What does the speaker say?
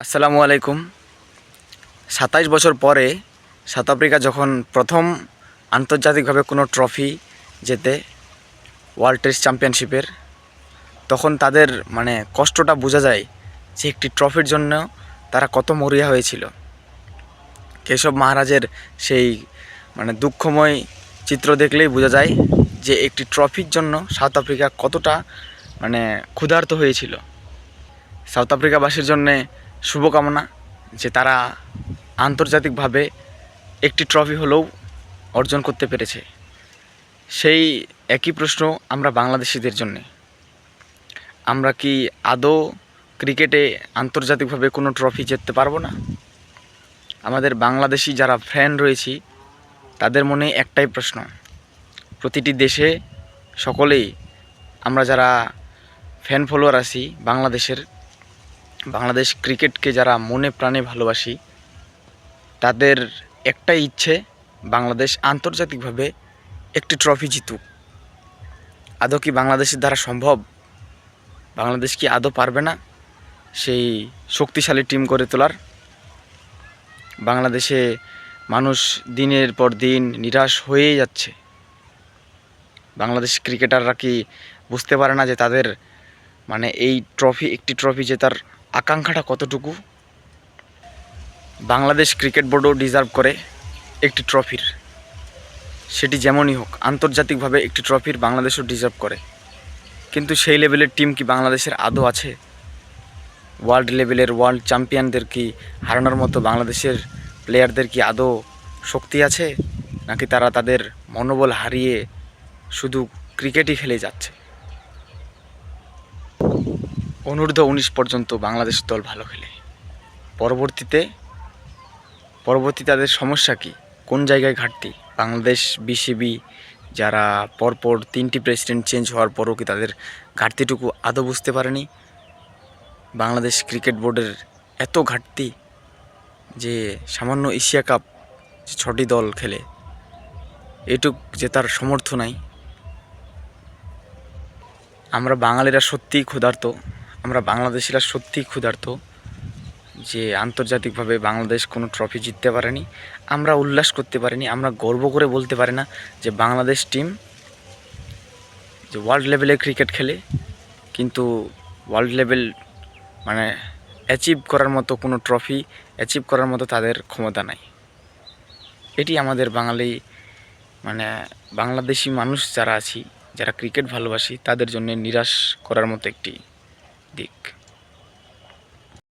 আসসালামু আলাইকুম। সাতাইশ বছর পরে সাউথ আফ্রিকা যখন প্রথম আন্তর্জাতিকভাবে কোনো ট্রফি জেতে ওয়ার্ল্ড টেস্ট চ্যাম্পিয়নশিপের, তখন তাদের মানে কষ্টটা বোঝা যায় যে একটি ট্রফির জন্য তারা কত মরিয়া হয়েছিল। কেশব মহারাজের সেই মানে দুঃখময় চিত্র দেখলেই বোঝা যায় যে একটি ট্রফির জন্য সাউথ আফ্রিকা কতটা মানে ক্ষুধার্ত হয়েছিল। সাউথ আফ্রিকাবাসীর জন্যে শুভকামনা যে তারা আন্তর্জাতিকভাবে একটি ট্রফি হলেও অর্জন করতে পেরেছে। সেই একই প্রশ্ন আমরা বাংলাদেশিদের জন্যে। আমরা কি আদৌ ক্রিকেটে আন্তর্জাতিকভাবে কোনো ট্রফি জিততে পারব না? আমাদের বাংলাদেশি যারা ফ্যান রয়েছি, তাদের মনে একটাই প্রশ্ন। প্রতিটি দেশে সকলেই আমরা যারা ফ্যান ফলোয়ার আছি, বাংলাদেশের বাংলাদেশ ক্রিকেটকে যারা মনে প্রাণে ভালোবাসি, তাদের একটাই ইচ্ছে, বাংলাদেশ আন্তর্জাতিকভাবে একটি ট্রফি জিতুক। আদৌ কি বাংলাদেশের দ্বারা সম্ভব? বাংলাদেশ কি আদৌ পারবে না? সেই শক্তিশালী টিম গড়ে তোলার। বাংলাদেশে মানুষ দিনের পর দিন নিরাশ হয়েই যাচ্ছে। বাংলাদেশ ক্রিকেটাররা কি বুঝতে পারে না যে তাদের মানে এই ট্রফি একটি ট্রফি জেতার আকাঙ্ক্ষাটা কতটুকু? বাংলাদেশ ক্রিকেট বোর্ডও ডিজার্ভ করে একটি ট্রফির। সেটি যেমনই হোক, আন্তর্জাতিকভাবে একটি ট্রফির বাংলাদেশও ডিজার্ভ করে। কিন্তু সেই লেভেলের টিম কি বাংলাদেশের আদৌ আছে? ওয়ার্ল্ড লেভেলের ওয়ার্ল্ড চ্যাম্পিয়নদের কি হারানোর মতো বাংলাদেশের প্লেয়ারদের কি আদৌ শক্তি আছে? নাকি তারা তাদের মনোবল হারিয়ে শুধু ক্রিকেটই খেলে যাচ্ছে? অনূর্ধ্ব উনিশ পর্যন্ত বাংলাদেশ দল ভালো খেলে। পরবর্তীতে পরবর্তী তাদের সমস্যা কি? কোন জায়গায় ঘাটতি? বাংলাদেশ বিসিবি যারা পরপর তিনটি প্রেসিডেন্ট চেঞ্জ হওয়ার পরও কি তাদের ঘাটতিটুকু আদৌ বুঝতে পারেনি? বাংলাদেশ ক্রিকেট বোর্ডের এত ঘাটতি যে সামান্য এশিয়া কাপ যে ছটি দল খেলে, এটুক জেতার সমর্থ নাই। আমরা বাঙালিরা সত্যিই ক্ষুধার্ত। আমরা বাংলাদেশিরা সত্যিই ক্ষুধার্ত যে আন্তর্জাতিকভাবে বাংলাদেশ কোনো ট্রফি জিততে পারেনি। আমরা উল্লাস করতে পারিনি, আমরা গর্ব করে বলতে পারি না যে বাংলাদেশ টিম যে ওয়ার্ল্ড লেভেলে ক্রিকেট খেলে, কিন্তু ওয়ার্ল্ড লেভেল মানে অ্যাচিভ করার মতো কোনো ট্রফি অ্যাচিভ করার মতো তাদের ক্ষমতা নাই। এটি আমাদের বাঙালি মানে বাংলাদেশি মানুষ যারা আছি, যারা ক্রিকেট ভালোবাসি, তাদের জন্য নিরাশ করার মতো একটি dick.